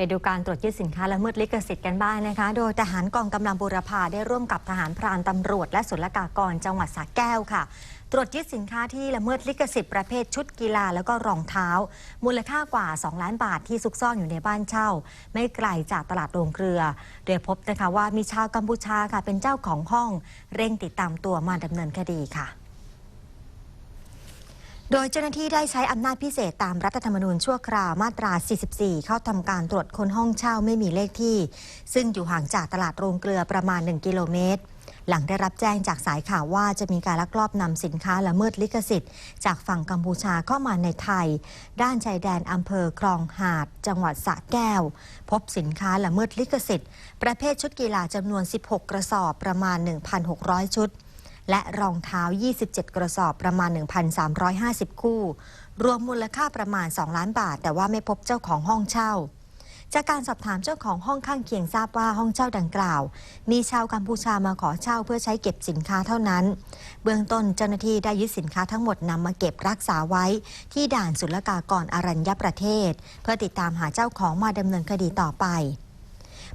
ไปดูการตรวจยึดสินค้าละเมิดลิขสิทธิ์กันบ้างนะคะ โดยทหารกองกำลังบูรพาได้ร่วมกับทหารพรานตำรวจ และศุลกากรจังหวัดสระแก้วค่ะ ตรวจยึดสินค้าที่ละเมิดลิขสิทธิ์ประเภทชุดกีฬาแล้วก็รองเท้า มูลค่ากว่า 2 ล้านบาทที่ซุกซ่อนอยู่ในบ้านเช่า ไม่ไกลจากตลาดโรงเกลือ โดยพบนะคะว่ามีชาวกัมพูชาค่ะเป็นเจ้าของห้อง เร่งติดตามตัวมาดำเนินคดีค่ะ โดยเจ้าหน้าที่ได้ใช้อำนาจพิเศษตามรัฐธรรมนูญชั่วคราวมาตรา 44 เข้าทำการตรวจคนห้องเช่าไม่มีเลขที่ ซึ่งอยู่ห่างจากตลาดโรงเกลือประมาณ 1 กิโลเมตร หลังได้รับแจ้งจากสายข่าวว่าจะมีการลักลอบนำสินค้าละเมิดลิขสิทธิ์ จากฝั่งกัมพูชาเข้ามาในไทย ด้านชายแดนอำเภอคลองหาด จังหวัดสระแก้ว พบสินค้าละเมิดลิขสิทธิ์ ประเภทชุดกีฬาจำนวน 16 กระสอบประมาณ 1,600 ชุด และรองเท้า 27 กระสอบประมาณ 1,350 คู่ รวมมูลค่าประมาณ 2 ล้านบาท แต่ว่าไม่พบเจ้าของห้องเช่า จากการสอบถามเจ้าของห้องข้างเคียงทราบว่าห้องเช่าดังกล่าว มีชาวกัมพูชามาขอเช่าเพื่อใช้เก็บสินค้าเท่านั้น เบื้องต้นเจ้าหน้าที่ได้ยึดสินค้าทั้งหมดนำมาเก็บรักษาไว้ ที่ด่านศุลกากรอรัญญประเทศ เพื่อติดตามหาเจ้าของมาดำเนินคดีต่อไป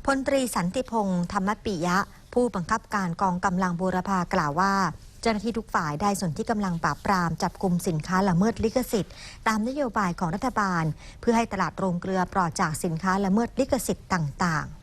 พลตรีสันติพงศ์ธรรมปิยะ ผู้บังคับการกองกำลังบูรพากล่าวว่า เจ้าหน้าที่ทุกฝ่ายได้ส่วนที่กำลังปราบปรามจับกลุ่มสินค้าละเมิดลิขสิทธิ์ ตามนโยบายของรัฐบาล เพื่อให้ตลาดโรงเกลือปลอดจากสินค้าละเมิดลิขสิทธิ์ต่าง ๆ